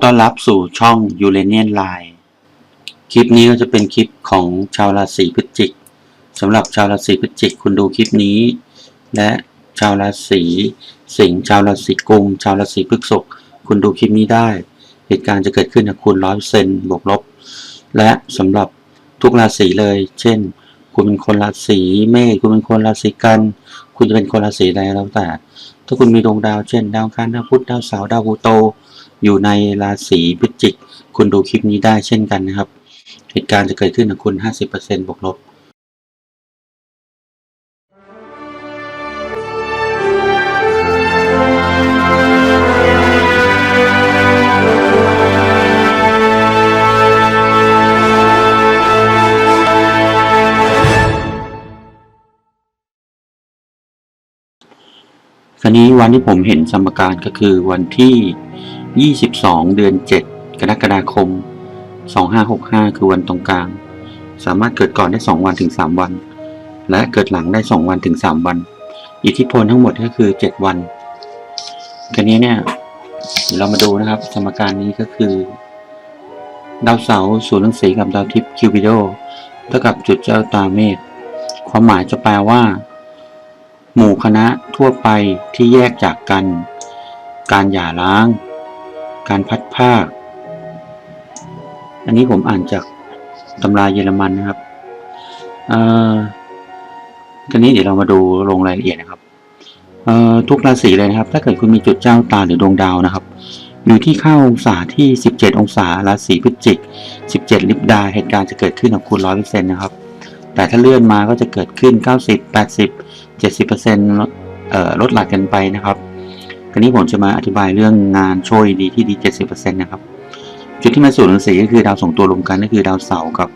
ขอต้อนรับสู่ช่องยูเรเนียนไลน์คลิปนี้ก็จะเป็นคลิปของชาวราศีพฤศจิกสำหรับชาวราศีพฤศจิกคุณดูคลิปนี้ และชาวราศีสิงห์ชาวราศีกุมชาวราศีพฤษภคุณดูคลิปนี้ได้ เหตุการณ์จะเกิดขึ้นกับคุณร้อยเซนบวกลบ และสำหรับทุกราศีเลย เช่น คุณเป็นคนราศีเมษคุณเป็นคนราศีกัน คุณจะเป็นคนราศีใดแล้วแต่ ถ้าคุณมีดวงดาวเช่น ดาวอังคารดาวพุธดาวเสาร์ดาวพลูโต อยู่ในราศีพฤศจิก คุณดูคลิปนี้ได้เช่นกันนะครับ เหตุการณ์จะเกิดขึ้นกับคุณ 50%บวกลบคราวนี้วันที่ผมเห็นสมการก็คือวันที่ 22 เดือน 7 กรกฎาคม 2565 คือวันตรงกลาง สามารถเกิดก่อนได้ 2 วันถึง 3 วัน และเกิดหลังได้ 2 วันถึง 3 วัน อิทธิพลทั้งหมดก็คือ 7 วันคราวนี้เนี่ยเรามาดูนะครับ สมการนี้ก็คือ ดาวเสาร์ศูนย์รังสีกับดาวทิพย์คิวบิโดเท่ากับจุดเจ้าตาเมษความหมายจะแปลว่า หมู่คณะทั่วไปที่แยกจากกัน การหย่าร้าง การพัดภาคอันนี้ผมอ่านจากตำราเยอรมันนะครับอ่อทีนี้เดี๋ยวเรามาดูลงรายละเอียดนะครับอ่อทุกราศีเลยนะครับ ถ้าเกิดคุณมีจุดเจ้าตาหรือดวงดาวนะครับ อยู่ที่เข้าองศาที่ 17 องศาราศีพฤศจิก 17 ลิบดาเหตุการณ์จะเกิดขึ้นกับคุณ 100%นะครับ แต่ถ้าเลื่อนมาก็จะเกิดขึ้น 90 80 70%ลดเอ่อลดหลั่นกันไปนะครับ คราวนี้ผมจะมาอธิบายเรื่องงานโชยดีที่ดี 70%นะครับ จุดที่มาสู่หนังสือก็คือดาวส่งตัวรวมกันก็คือดาวเสาร์กับ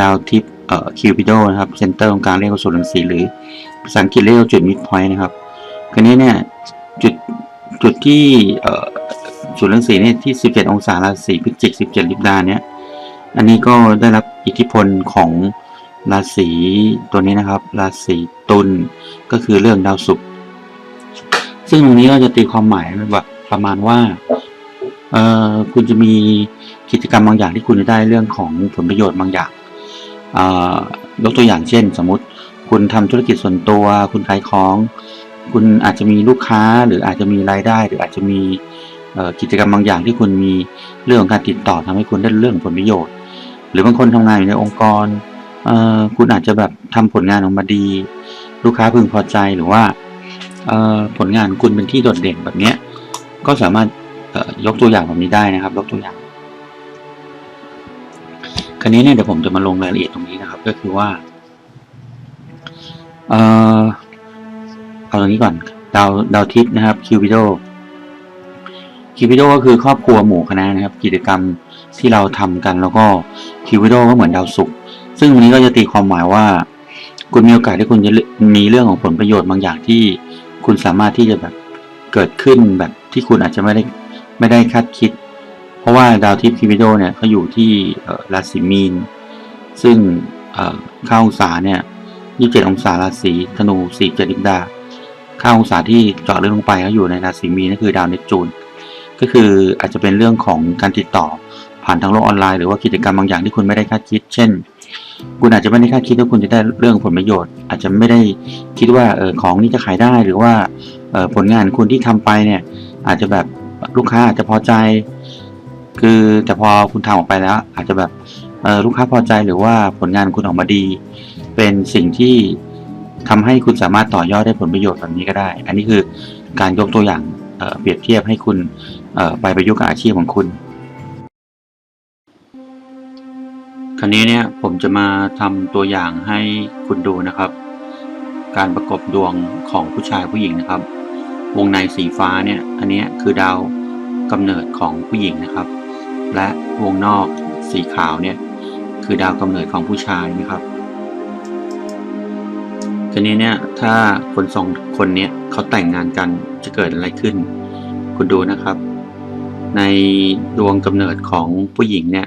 ดาวทิพย์เอ่อคิวปิโดนะครับเซนเตอร์ของกลางเรียกว่าศูนย์รังสีหรือภาษาอังกฤษเรียกว่าจุดมิดพอยต์นะครับ คราวนี้เนี่ยจุดจุดที่เอ่อศูนย์รังสีเนี่ยที่ 17 องศาราศีพฤศจิก 17 ลิบดาเนี่ยอันนี้ก็ได้รับอิทธิพลของราศีตัวนี้นะครับ ราศีตุลก็คือเรื่องดาวศุกร์ ซึ่งตรงนี้ก็จะตีความหมายแบบประมาณว่าเอ่อคุณจะมีกิจกรรมบางอย่างที่คุณจะได้เรื่องของผลประโยชน์บางอย่างเอ่อยกตัวอย่างเช่น สมมติคุณทำธุรกิจส่วนตัว คุณขายของ คุณอาจจะมีลูกค้าหรืออาจจะมีรายได้ หรืออาจจะมีกิจกรรมบางอย่างที่คุณมีเรื่องของการติดต่อทำให้คุณได้เรื่องผลประโยชน์ หรือบางคนทำงานอยู่ในองค์กรเอ่อคุณอาจจะแบบทำผลงานออกมาดี ลูกค้าพึงพอใจหรือว่า ผลงานคุณเป็นที่โดดเด่นแบบนี้ก็สามารถยกตัวอย่างแบบนี้ได้นะครับ ยกตัวอย่าง คราวนี้เนี่ยเดี๋ยวผมจะมาลงรายละเอียดตรงนี้นะครับ ก็คือว่าเออเอาตรงนี้ก่อน ดาวดาวทิพย์นะครับคิวบิโดคิวบิโดก็คือครอบครัวหมู่คณะนะครับ กิจกรรมที่เราทำกันแล้วก็คิวบิโดก็เหมือนดาวศุกร์ซึ่งวันนี้ก็จะตีความหมายว่า คุณมีโอกาสที่คุณจะมีเรื่องของผลประโยชน์บางอย่างที่ คุณสามารถที่จะแบบเกิดขึ้นแบบที่คุณอาจจะไม่ได้ไม่ได้คาดคิด เพราะว่าดาวทิพย์คิวิโดเนี่ยเขาอยู่ที่ราศีมีน ซึ่งเอ่อเข้าองศาเนี่ย27 องศาราศีธนู4 7ลิบดาเข้าองศาที่เจาะลึกลงไปเขาอยู่ในราศีมีนก็คือดาวเนปจูนก็คืออาจจะเป็นเรื่องของการติดต่อ ผ่านทางโลกออนไลน์หรือว่ากิจกรรมบางอย่างที่คุณไม่ได้คาดคิด เช่น คุณอาจจะไม่ได้คาดคิดว่าคุณจะได้เรื่องผลประโยชน์ อาจจะไม่ได้คิดว่าออของนี้จะขายได้หรือว่าออผลงานคุณที่ทำไปเนี่ยอาจจะแบบลูกค้าอาจจะพอใจ คือแต่พอคุณทำออกไปแล้ว อาจจะแบบออลูกค้าพอใจหรือว่าผลงานคุณออกมาดี เป็นสิ่งที่ทำให้คุณสามารถต่อยอดได้ผลประโยชน์แบบนี้ก็ได้ อันนี้คือการยกตัวอย่างเเปรียบเทียบให้คุณไปประยุกต์กับอาชีพของคุณ คราวนี้เนี่ยผมจะมาทำตัวอย่างให้คุณดูนะครับ การประกบดวงของผู้ชายผู้หญิงนะครับ วงในสีฟ้าเนี่ยอันนี้คือดาวกำเนิดของผู้หญิงนะครับ และวงนอกสีขาวเนี่ยคือดาวกำเนิดของผู้ชายนะครับทีนี้เนี่ยถ้าคนสองคนเนี้ยเขาแต่งงานกันจะเกิดอะไรขึ้น คุณดูนะครับ ในดวงกำเนิดของผู้หญิงเนี่ย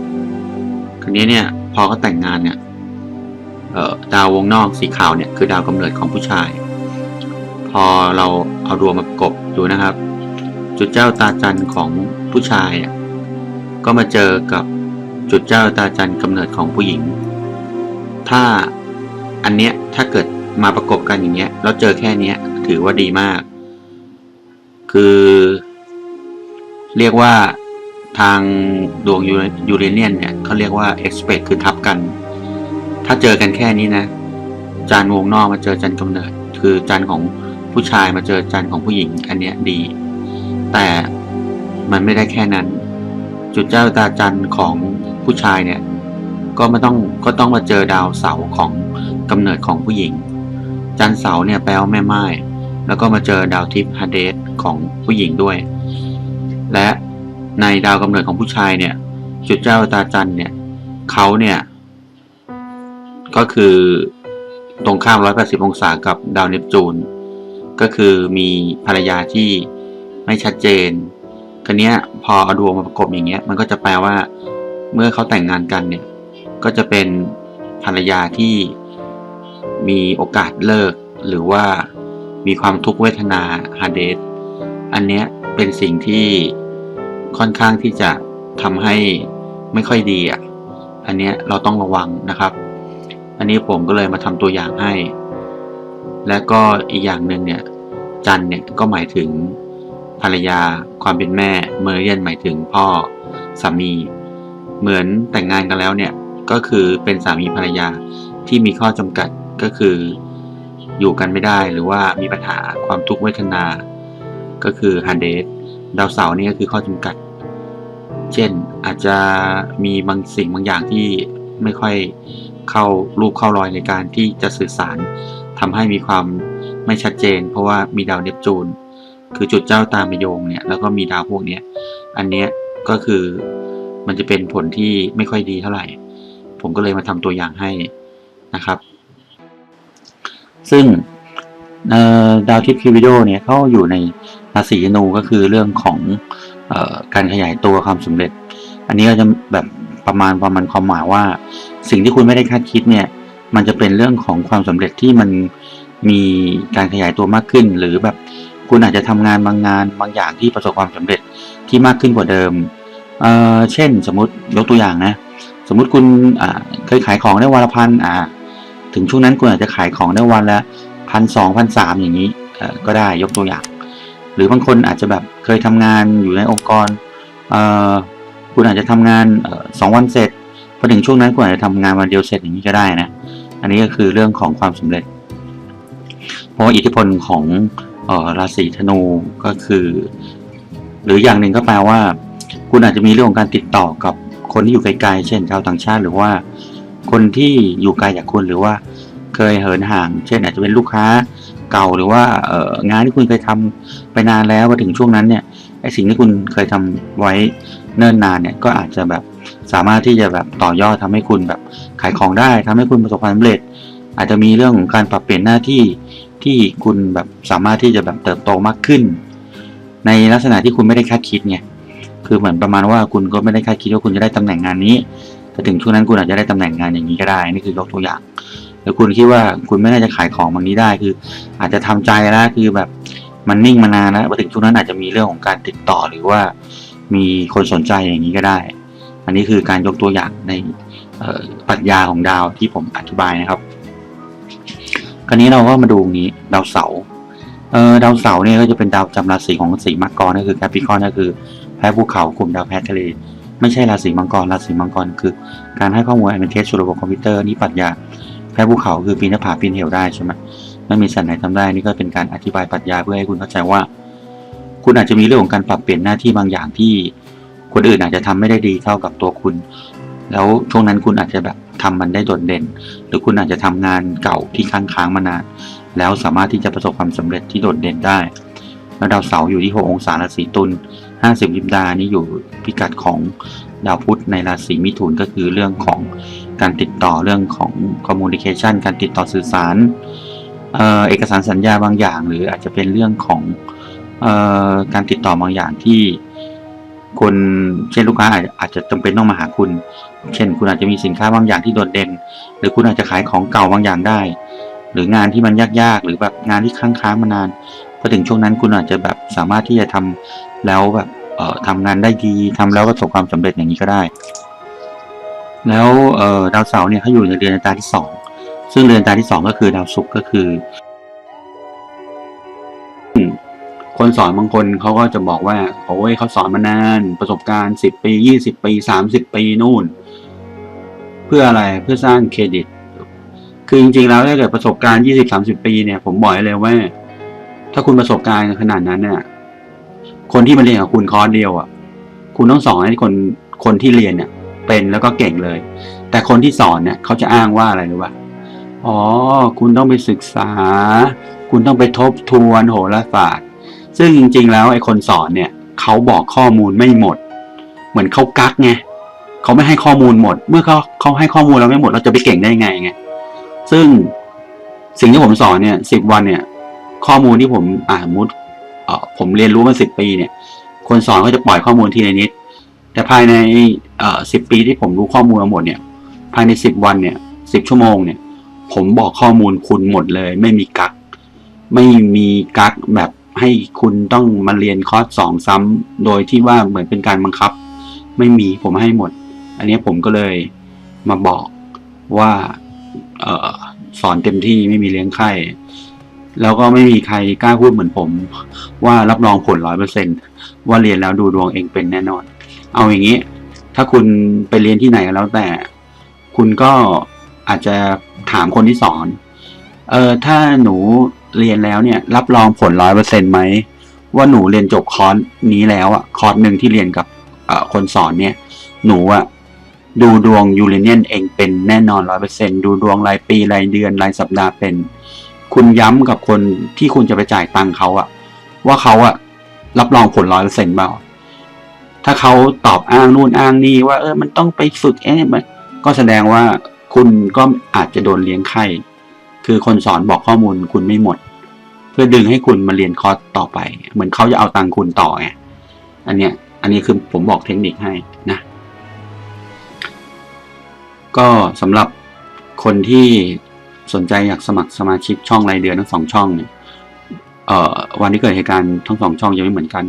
คราวนี้เนี่ยพอเขาแต่งงานเนี่ยเอ่อดาววงนอกสีขาวเนี่ยคือดาวกำเนิดของผู้ชาย พอเราเอาดวงมาประกบดูนะครับ จุดเจ้าตาจันของผู้ชายอะก็มาเจอกับจุดเจ้าตาจันกำเนิดของผู้หญิง ถ้าอันเนี้ยถ้าเกิดมาประกบกันอย่างเงี้ยแล้วเจอแค่เนี้ยถือว่าดีมาก คือ เรียกว่า ทางดวงยูเรเนียนเนี่ยเขาเรียกว่า expect คือทับกัน ถ้าเจอกันแค่นี้นะ จานวงนอกมาเจอจันกำเนิด คือจานของผู้ชายมาเจอจานของผู้หญิง อันเนี้ยดี แต่มันไม่ได้แค่นั้น จุดเจ้าตาจันของผู้ชายเนี่ย ก็ไม่ต้องก็ต้องมาเจอดาวเสาของกำเนิดของผู้หญิง จันเสาเนี่ยแปลว่าแม่ไม้แล้วก็มาเจอดาวทิพย์ฮาเดสของผู้หญิงด้วย และ ในดาวกำเนิดของผู้ชายเนี่ยจุดเจ้าตาจันเนี่ยเขาเนี่ย ก็คือตรงข้าม 180 องศากับดาวเนปจูน ก็คือมีภรรยาที่ไม่ชัดเจนคันนี้พอเอาดวงมาประกบอย่างเงี้ย มันก็จะแปลว่า เมื่อเขาแต่งงานกันเนี่ย ก็จะเป็นภรรยาที่มีโอกาสเลิก หรือว่ามีความทุกขเวทนาฮาเดสอันเนี้ยเป็นสิ่งที่ ค่อนข้างที่จะทำให้ไม่ค่อยดีอะ อันเนี้ยเราต้องระวังนะครับ อันนี้ผมก็เลยมาทำตัวอย่างให้ และก็อีกอย่างหนึ่งเนี่ยจันเนี่ยก็หมายถึงภรรยาความเป็นแม่ เมอร์เรียนหมายถึงพ่อสามี เหมือนแต่งงานกันแล้วเนี่ยก็คือเป็นสามีภรรยาที่มีข้อจำกัดก็คืออยู่กันไม่ได้หรือว่ามีปัญหาความทุกข์เวทนา ก็คือฮันเดส ดาวเสาร์นี่ก็คือข้อจำกัด เช่นอาจจะมีบางสิ่งบางอย่างที่ไม่ค่อยเข้ารูปเข้ารอยในการที่จะสื่อสารทำให้มีความไม่ชัดเจน เพราะว่ามีดาวเนปจูน คือจุดเจ้าตามมโยงเนี่ยแล้วก็มีดาวพวกเนี้ยอันเนี้ยก็คือมันจะเป็นผลที่ไม่ค่อยดีเท่าไหร่ ผมก็เลยมาทำตัวอย่างให้นะครับ ซึ่งดาวทิพย์คิววิโดเนี่ยเขาอยู่ใน ราศีธนูก็คือเรื่องของออการขยายตัวความสำเร็จ อันนี้ก็จะแบบประมาณประมาณความหมายว่า สิ่งที่คุณไม่ได้คาดคิดเนี่ย มันจะเป็นเรื่องของความสำเร็จที่มันมีการขยายตัวมากขึ้น หรือแบบคุณอาจจะทำงานบางงานบางอย่างที่ประสบความสำเร็จที่มากขึ้นกว่าเดิมเเช่น สมมติยกตัวอย่างนะ สมมุติคุณเคยขายของได้วันละพันถึงช่วงนั้นคุณอาจจะขายของได้วันละพันสองพันสามอย่างนี้ก็ได้ยกตัวอย่าง หรือบางคนอาจจะแบบเคยทำงานอยู่ในองค์กรคุณอาจจะทำงานสองวันเสร็จพอถึงช่วงนั้นคุณอาจจะทำงานวันเดียวเสร็จอย่างนี้ก็ได้นะ อันนี้ก็คือเรื่องของความสำเร็จ เพราะว่าอิทธิพลของออราศีธนูก็คือ หรืออย่างหนึ่งก็แปลว่า คุณอาจจะมีเรื่องของการติดต่อกับคนที่อยู่ไกลๆ เช่นชาวต่างชาติ หรือว่าคนที่อยู่ไกลจากคุณหรือว่าเคยเหินห่าง เช่นอาจจะเป็นลูกค้า เก่าหรือว่าเอองานที่คุณเคยทำไปนานแล้วมาถึงช่วงนั้นเนี่ยไอสิ่งที่คุณเคยทำไว้เนิ่นนานเนี่ยก็อาจจะแบบสามารถที่จะแบบต่อยอดทำให้คุณแบบขายของได้ทำให้คุณประสบความสำเร็จ อาจจะมีเรื่องของการปรับเปลี่ยนหน้าที่ที่คุณแบบสามารถที่จะแบบเติบโตมากขึ้น ในลักษณะที่คุณไม่ได้คาดคิดไงคือเหมือนประมาณว่าคุณก็ไม่ได้คาดคิดว่าคุณจะได้ตำแหน่งงานนี้แต่ถึงช่วงนั้นคุณอาจจะได้ตำแหน่งงานอย่างนี้ก็ได้ นี่คือยกตัวอย่าง หรือคุณคิดว่าคุณไม่น่าจะขายของบางนี้ได้คือ อาจจะทำใจแล้วคือแบบมันนิ่งมานานแล้วพอถึงช่วงนั้นอาจจะมีเรื่องของการติดต่อหรือว่ามีคนสนใจอย่างนี้ก็ได้ อันนี้คือการยกตัวอย่างในปรัชญาของดาวที่ผมอธิบายนะครับ คราวนี้เราก็มาดูนี้ดาวเสาร์เออดาวเสาร์เนี่ยก็จะเป็นดาวจำราศีของสีมังกรก็คือแคปิคอนก็คือแพ้ภูเขากลุ่มดาวแพ้ทะเล ไม่ใช่ราศีมังกรราศีมังกรคือ การให้ข้อมูลอันเป็นเท็จสู่ระบบคอมพิวเตอร์นี่ปรัชญา แพ้ภูเขาคือปีนหน้าผาปีนเหวได้ใช่ไหมไม่มีสัตว์ไหนทำได้นี่ก็เป็นการอธิบายปรัชญาเพื่อให้คุณเข้าใจว่า คุณอาจจะมีเรื่องของการปรับเปลี่ยนหน้าที่บางอย่างที่คนอื่นอาจจะทำไม่ได้ดีเท่ากับตัวคุณ แล้วช่วงนั้นคุณอาจจะแบบทำมันได้โดดเด่น หรือคุณอาจจะทำงานเก่าที่ค้างค้างมานาน แล้วสามารถที่จะประสบความสำเร็จที่โดดเด่นได้ แล้วดาวเสาร์อยู่ที่6องศาราศีตุล50ลิบดานี่อยู่พิกัดของดาวพุธในราศีมิถุนก็คือเรื่องของ การติดต่อเรื่องของ communication การติดต่อสื่อสารเออเอกสารสัญญาบางอย่าง หรืออาจจะเป็นเรื่องของออการติดต่อบางอย่างที่คนเช่นลูกค้าอาจจะจำเป็นต้องมาหาคุณ เช่น คุณอาจจะมีสินค้าบางอย่างที่โดดเด่น หรือคุณอาจจะขายของเก่าบางอย่างได้ หรืองานที่มันยากๆ หรือแบบงานที่ค้างค้างมานานพอถึงช่วงนั้นคุณอาจจะแบบสามารถที่จะทำแล้วแบบเอ่อทำงานได้ดีทำแล้วประสบความสำเร็จอย่างนี้ก็ได้ แล้วดาวเสาร์เนี่ยเขาอยู่ในเรือนตาที่สองซึ่งเรือนตาที่สองก็คือดาวศุกร์ก็คือ คนสอนบางคนเขาก็จะบอกว่าโอ้ยเขาสอนมานาน ประสบการณ์สิบปียี่สิบปีสามสิบปีนู่น เพื่ออะไรเพื่อสร้างเครดิต คือจริงๆแล้วถ้าเกิดประสบการณ์ยี่สิบสามสิบปีเนี่ย ผมบอกเลยว่า ถ้าคุณประสบการณ์ขนาดนั้นเนี่ยคนที่มาเรียนกับคุณคอร์สเดียวอะ คุณต้องสอนให้คนคนที่เรียนเนี่ย เป็นแล้วก็เก่งเลย แต่คนที่สอนเนี่ยเขาจะอ้างว่าอะไรรู้ป่ะอ๋อ คุณต้องไปศึกษา คุณต้องไปทบทวนโหราศาสตร์ ซึ่งจริง ๆ แล้วไอ้คนสอนเนี่ยเขาบอกข้อมูลไม่หมด เหมือนเขากักไงเขาไม่ให้ข้อมูลหมด เมื่อเขาเขาให้ข้อมูลเราไม่หมด เราจะไปเก่งได้ไงไง ซึ่งสิ่งที่ผมสอนเนี่ยสิบวันเนี่ย ข้อมูลที่ผมอ่านมุดเอ่อผมเรียนรู้มาสิบปีเนี่ย คนสอนก็จะปล่อยข้อมูลทีละนิด แต่ภายในสิบปีที่ผมรู้ข้อมูลมาหมดเนี่ย ภายในสิบวันเนี่ยสิบชั่วโมงเนี่ย ผมบอกข้อมูลคุณหมดเลย ไม่มีกัก ไม่มีกักแบบให้คุณต้องมาเรียนคอร์สสองซ้ำโดยที่ว่าเหมือนเป็นการบังคับ ไม่มีผมให้หมด อันนี้ผมก็เลยมาบอกว่าออสอนเต็มที่ไม่มีเลี้ยงไข้แล้วก็ไม่มีใครกล้าพูดเหมือนผม ว่ารับรองผลร้อยเปอร์เซ็นว่าเรียนแล้วดูดวงเองเป็นแน่นอน เอาอย่างนี้ ถ้าคุณไปเรียนที่ไหนก็แล้วแต่ คุณก็อาจจะถามคนที่สอน เออถ้าหนูเรียนแล้วเนี่ย รับรองผลร้อยเปอร์เซ็นไหมว่าหนูเรียนจบคอร์สนี้แล้วอะคอร์สหนึ่งที่เรียนกับคนสอนเนี่ย หนูอะดูดวงยูเรเนียนเองเป็นแน่นอนร้อยเปอร์เซ็นดูดวงรายปีรายเดือนรายสัปดาห์เป็น คุณย้ำกับคนที่คุณจะไปจ่ายตังค์เขาอะว่าเขาอะรับรองผลร้อยเปอร์เซ็นต์เปล่า ถ้าเขาตอบอ้างนู่นอ้างนี่ว่า เออมันต้องไปฝึกเอ๊ะมันก็แสดงว่าคุณก็อาจจะโดนเลี้ยงไข้ คือคนสอนบอกข้อมูลคุณไม่หมด เพื่อดึงให้คุณมาเรียนคอร์สต่อไป เหมือนเขาจะเอาตังคุณต่อไงอันเนี้ยอันนี้คือผมบอกเทคนิคให้นะ ก็สำหรับคนที่สนใจอยากสมัครสมาชิกช่องรายเดือนทั้งสองช่องเนี่ยวันที่เกิดเหตุการณ์ทั้งสองช่องยังไม่เหมือนกัน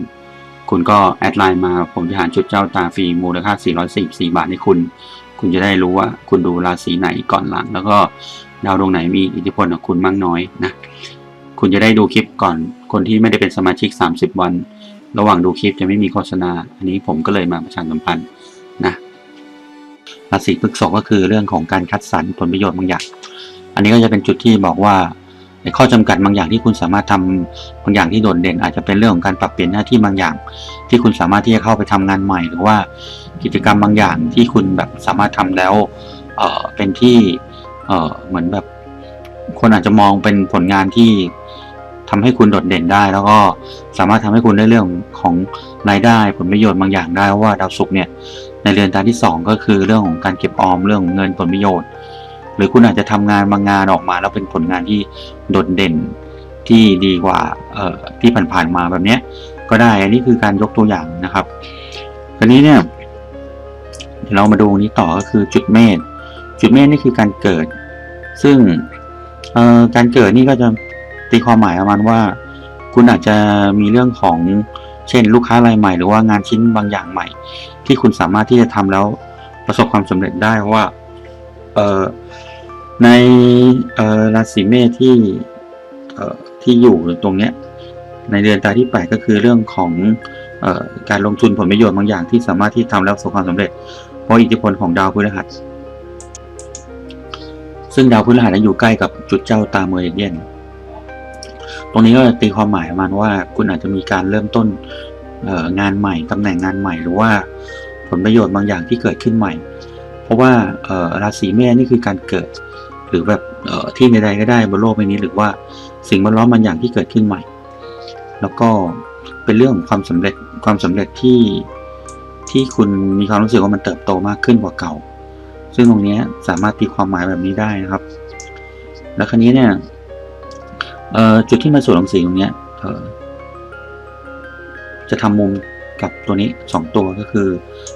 คุณก็แอดไลน์มาผมจะหาชุดเจ้าตาฟรีมูลค่า 444 บาทให้คุณ คุณจะได้รู้ว่าคุณดูราศีไหนก่อนหลัง แล้วก็ดาวดวงไหนมีอิทธิพลกับคุณมากน้อยนะคุณจะได้ดูคลิปก่อน คนที่ไม่ได้เป็นสมาชิก 30 วัน ระหว่างดูคลิปจะไม่มีโฆษณา อันนี้ผมก็เลยมาประชาสัมพันธ์นะราศีพฤษภก็คือเรื่องของการคัดสรรผลประโยชน์บางอย่าง อันนี้ก็จะเป็นจุดที่บอกว่า ในข้อจำกัดบางอย่างที่คุณสามารถทำบางอย่างที่โดดเด่น อาจจะเป็นเรื่องของการปรับเปลี่ยนหน้าที่บางอย่าง ที่คุณสามารถที่จะเข้าไปทำงานใหม่ หรือว่ากิจกรรมบางอย่างที่คุณแบบสามารถทำแล้วเออเป็นที่เออเหมือนแบบคนอาจจะมองเป็นผลงานที่ทำให้คุณโดดเด่นได้ แล้วก็สามารถทำให้คุณได้เรื่องของรายได้ผลประโยชน์บางอย่างได้เพราะว่าดาวศุกร์เนี่ยในเรือนตาที่สองก็คือเรื่องของการเก็บออมเรื่องของเงินผลประโยชน์ หรือคุณอาจจะทำงานบางงานออกมา แล้วเป็นผลงานที่โดดเด่นที่ดีกว่าที่ผ่านๆมาแบบเนี้ยก็ได้ อันนี้คือการยกตัวอย่างนะครับคราวนี้เนี่ยเรามาดูนี้ต่อก็คือจุดเมษจุดเมษนี่คือการเกิด ซึ่งการเกิดนี่ก็จะตีความหมายประมาณว่า คุณอาจจะมีเรื่องของเช่น ลูกค้ารายใหม่ หรือว่างานชิ้นบางอย่างใหม่ ที่คุณสามารถที่จะทำแล้วประสบความสำเร็จได้เพราะว่า เอ่อในเอ่อราศีเมษที่เอ่อที่อยู่ตรงเนี้ยในเดือนตาที่แปดก็คือเรื่องของออการลงทุนผลประโยชน์บางอย่างที่สามารถที่ทำแล้วประสบความสำเร็จ เพราะอิทธิพลของดาวพฤหัส ซึ่งดาวพฤหัสอยู่ใกล้กับจุดเจ้าตาเมริเดียนตรงนี้ก็ตีความหมายประมาณว่าคุณอาจจะมีการเริ่มต้นงานใหม่ตำแหน่งงานใหม่ หรือว่าผลประโยชน์บางอย่างที่เกิดขึ้นใหม่ เพราะว่าราศีเมษนี่คือการเกิด หรือแบบที่ใดๆก็ได้บนโลกใบนี้ หรือว่าสิ่งแวดล้อมบางอย่างที่เกิดขึ้นใหม่ แล้วก็เป็นเรื่องของความสำเร็จความสำเร็จที่ที่คุณมีความรู้สึกว่ามันเติบโตมากขึ้นกว่าเก่า ซึ่งตรงนี้สามารถตีความหมายแบบนี้ได้นะครับ แล้วคราวนี้เนี่ยจุดที่มาสู่รังสีตรงนี้จะทำมุมกับตัวนี้สองตัวก็คือ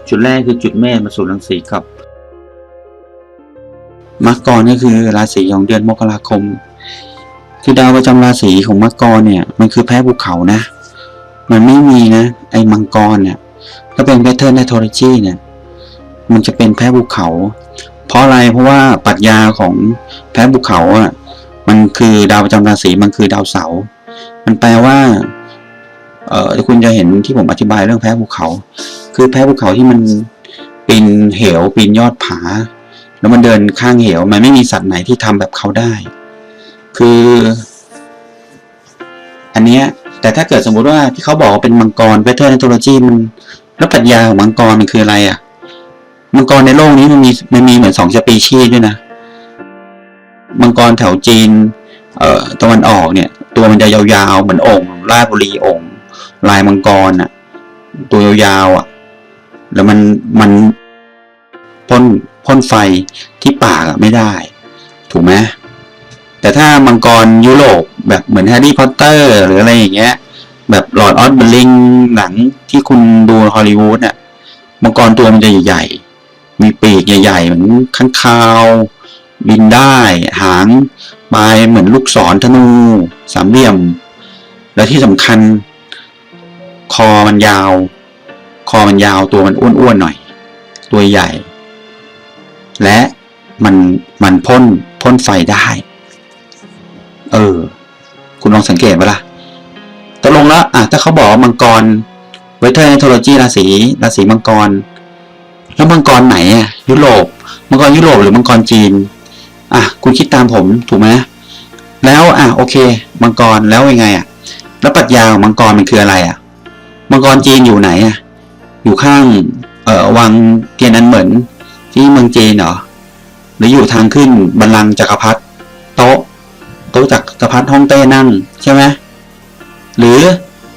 จุดแรกคือจุดเมษมาสู่รังสีกับ มังกรก็คือราศีของเดือนมกราคม คือดาวประจำราศีของมังกรเนี่ย มันคือแพ้ภูเขานะ มันไม่มีนะ ไอ้มังกรเนี่ยถ้าเป็นแพทเทิร์นในโทรจีเนี่ย มันจะเป็นแพ้ภูเขา เพราะอะไรเพราะว่าปรัชญาของแพ้ภูเขาอะมันคือดาวประจำราศีมันคือดาวเสาร์มันแปลว่าเอ่อคุณจะเห็นที่ผมอธิบายเรื่องแพ้ภูเขา คือแพ้ภูเขาที่มันปีนเหวปีนยอดผา แล้วมันเดินข้างเหว มันไม่มีสัตว์ไหนที่ทำแบบเขาได้ คือ อันเนี้ย แต่ถ้าเกิดสมมุติว่าที่เขาบอกว่าเป็นมังกรเวเทอร์นโทโลจีมันแล้วปรัชญาของมังกรมันคืออะไรอะ มังกรในโลกนี้มันมีมันมีเหมือนสองสปีชีส์ด้วยนะ มังกรแถวจีน เอ่อตะวันออกเนี่ย ตัวมันจะยาวๆเหมือนองค์ราชบุรีองค์ลายมังกรอะ ตัวยาวๆอะ แล้วมันมันพ่น พ่นไฟที่ปากไม่ได้ ถูกไหมแต่ถ้ามังกรยุโรปแบบเหมือนแฮร์รี่พอตเตอร์หรืออะไรอย่างเงี้ย แบบหลอดออสเบลลิงหนังที่คุณดูฮอลลีวูดอะมังกรตัวมันจะใหญ่ๆ มีปีกใหญ่ๆ เหมือนข้างคาว บินได้หางปลายเหมือนลูกศรธนู สามเหลี่ยม และที่สำคัญ คอมันยาว คอมันยาวตัวมันอ้วนๆหน่อย ตัวใหญ่ และมันมันพ่นพ่นไฟได้ เออ คุณลองสังเกตไหมล่ะตกลงแล้วอะถ้าเขาบอกมังกรเวทเทอร์ในโทโลจีราศีราศีมังกร แล้วมังกรไหนอะยุโรป มังกรยุโรปหรือมังกรจีน อะ คุณคิดตามผมถูกไหมแล้วอะโอเค มังกรแล้วยังไงอะ แล้วปรัชญาของมังกรมันคืออะไรอะ มังกรจีนอยู่ไหนอะ อยู่ข้างเอ่อวังเทียนอันเหมือน ที่เมืองจีนเหรอหรืออยู่ทางขึ้นบัลลังก์จักรพรรดิโต๊ะโต๊ะจักรพรรดิฮ่องเต้นั่งใช่ไหมหรือ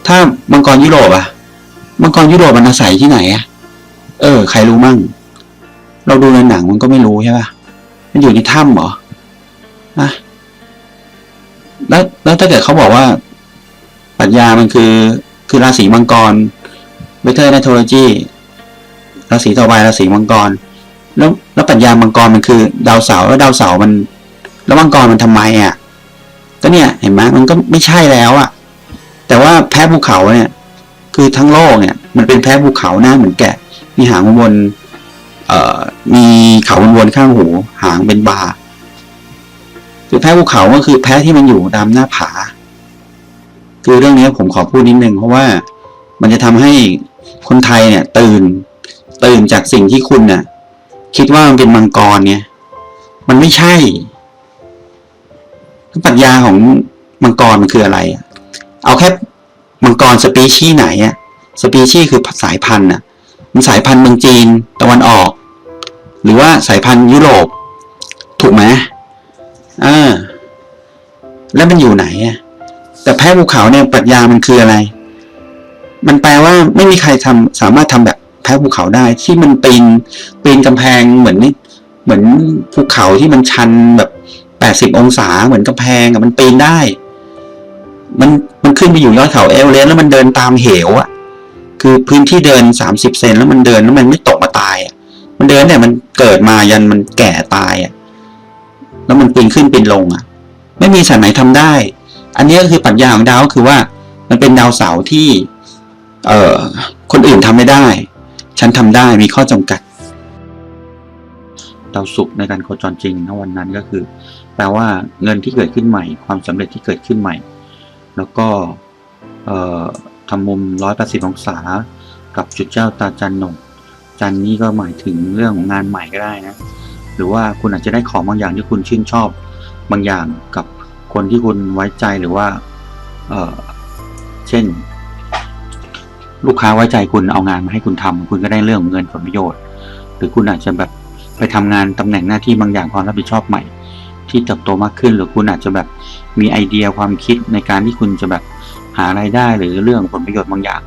ถ้ามังกรยุโรปอะมังกรยุโรปมันอาศัยที่ไหนอะเออ ใครรู้มั่ง เราดูในหนังมันก็ไม่รู้ใช่ป่ะมันอยู่ในถ้ำเหรอนะแล้วแล้วถ้าเกิดเขาบอกว่าปรัชญามันคือคือราศีมังกรเวเทอร์นโทโลจีราศีต่อไปราศีมังกร แล้วแล้วปรัชญามังกรมันคือ ดาวเสาร์แล้วดาวเสาร์มัน แล้วมังกรมันทำไมอะ ก็เนี่ย เห็นไหมมันก็ไม่ใช่แล้วอะ แต่ว่าแพ้ภูเขาเนี่ย คือทั้งโลกเนี่ย มันเป็นแพ้ภูเขาหน้าเหมือนแกะ มีหางวนเอ่อมีเขาวนๆข้างหู หางเป็นบาคือแพ้ภูเขาก็คือแพ้ที่มันอยู่ตามหน้าผา คือเรื่องนี้ผมขอพูดนิดนึงเพราะว่ามันจะทำให้คนไทยเนี่ย ตื่น ตื่นจากสิ่งที่คุณน่ะ คิดว่ามันเป็นมังกรเนี่ย มันไม่ใช่ปรัชญาของมังกรมันคืออะไรอะเอาแค่มังกรสปีชีส์ไหนอะสปีชีส์คือสายพันธุ์อะมันสายพันธุ์เมืองจีนตะวันออก หรือว่าสายพันธุ์ยุโรป ถูกไหมอ่าแล้วมันอยู่ไหนอะแต่แพ้ภูเขาเนี่ยปรัชญามันคืออะไร มันแปลว่าไม่มีใครทำสามารถทำแบบ แพ้ภูเขาได้ ที่มันปีนปีนกำแพงเหมือนนี่เหมือนภูเขาที่มันชันแบบแปดสิบองศาเหมือนกำแพงอะมันปีนได้ มันมันขึ้นไปอยู่ยอดเขาเอเวอเรสต์แล้วมันเดินตามเหวอะคือพื้นที่เดินสามสิบเซนแล้วมันเดินแล้วมันไม่ตกมาตายอะมันเดินเนี่ยมันเกิดมายันมันแก่ตายอะแล้วมันปีนขึ้นปีนลงอะไม่มีสัตว์ไหนทำได้ อันนี้ก็คือปรัชญาของดาวคือว่า มันเป็นดาวเสาร์ที่ เอ่อคนอื่นทำไม่ได้ ฉันทำได้มีข้อจำกัดดาวศุกร์ในการโคจรจริงณวันนั้นก็คือ แปลว่าเงินที่เกิดขึ้นใหม่ ความสำเร็จที่เกิดขึ้นใหม่ แล้วก็เอ่อทำมุม180องศา กับจุดเจ้าตาจันหนงจันนี่ก็หมายถึงเรื่องของงานใหม่ก็ได้นะ หรือว่าคุณอาจจะได้ของบางอย่างที่คุณชื่นชอบ บางอย่างกับคนที่คุณไว้ใจหรือว่าเเช่น ลูกค้าไว้ใจคุณเอางานมาให้คุณทำคุณก็ได้เรื่องเงินผลประโยชน์ หรือคุณอาจจะแบบไปทำงานตำแหน่งหน้าที่บางอย่างความรับผิดชอบใหม่ ที่เติบโตมากขึ้น หรือคุณอาจจะแบบมีไอเดียความคิดในการที่คุณจะแบบหารายได้หรือเรื่องผลประโยชน์บางอย่าง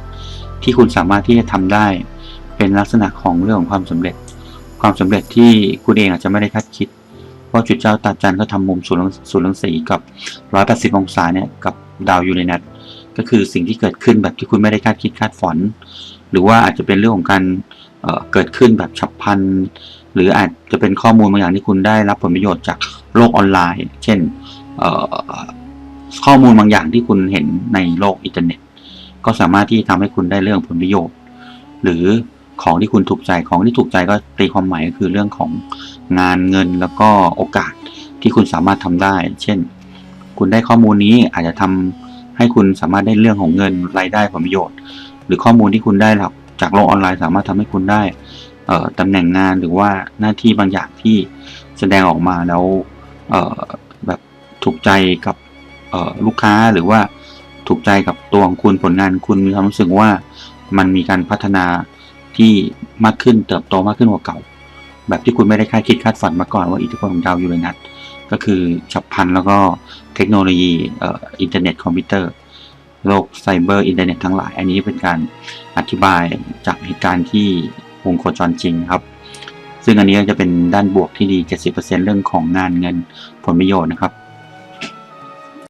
ที่คุณสามารถที่จะทำได้ เป็นลักษณะของเรื่องของความสำเร็จ ความสำเร็จที่คุณเองอาจจะไม่ได้คาดคิดเพราะจุดเจ้าตาจันทร์ก็ทำมุมศูนย์ศูนย์รังสีกับ 180 องศาเนี่ยกับดาวยูเรนัส ก็คือสิ่งที่เกิดขึ้นแบบที่คุณไม่ได้คาดคิดคาดฝัน หรือว่าอาจจะเป็นเรื่องของการเเกิดขึ้นแบบฉับพลัน หรืออาจจะเป็นข้อมูลบางอย่างที่คุณได้รับผลประโยชน์จากโลกออนไลน์ เช่นข้อมูลบางอย่างที่คุณเห็นในโลกอินเทอร์เน็ต ก็สามารถที่ทำให้คุณได้เรื่องผลประโยชน์ หรือของที่คุณถูกใจของที่ถูกใจก็ตีความหมายก็คือเรื่องของงานเงินแล้วก็โอกาสที่คุณสามารถทำได้ เช่น คุณได้ข้อมูลนี้อาจจะทำ ให้คุณสามารถได้เรื่องของเงินรายได้ผลประโยชน์ หรือข้อมูลที่คุณได้รับจากโลกออนไลน์ สามารถทำให้คุณได้เอ่อตำแหน่งงานหรือว่าหน้าที่บางอย่างที่แสดงออกมาแล้วแบบถูกใจกับลูกค้าหรือว่าถูกใจกับตัวของคุณผลงานคุณมีความรู้สึกว่ามันมีการพัฒนาที่มากขึ้นเติบโตมากขึ้นกว่าเก่า แบบที่คุณไม่ได้คาดคิดคาดฝันมาก่อนว่าอิทธิพลของดาวยูเรนัส ก็คือฉับพลันแล้วก็เทคโนโลยีเอ่ออินเทอร์เน็ตคอมพิวเตอร์โลกไซเบอร์อินเทอร์เน็ตทั้งหลาย อันนี้เป็นการอธิบายจากเหตุการณ์ที่วงโคจรจริงครับ ซึ่งอันนี้ก็จะเป็นด้านบวกที่ดี 70%เรื่องของงานเงินผลประโยชน์นะครับ